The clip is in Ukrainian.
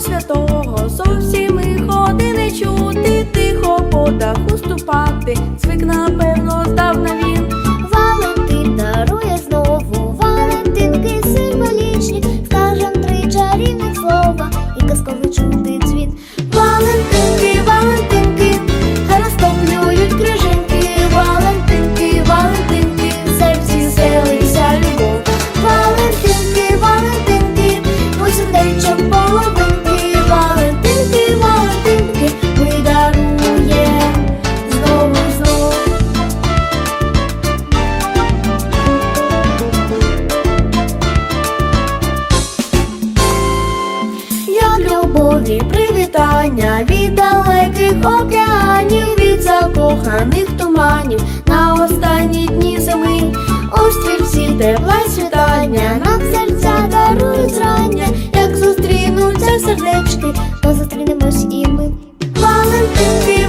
Святого. Зовсім і ходи не чути, тихо по даху ступати, звик на сердечки, то зустрінемось і ми. Валентинки,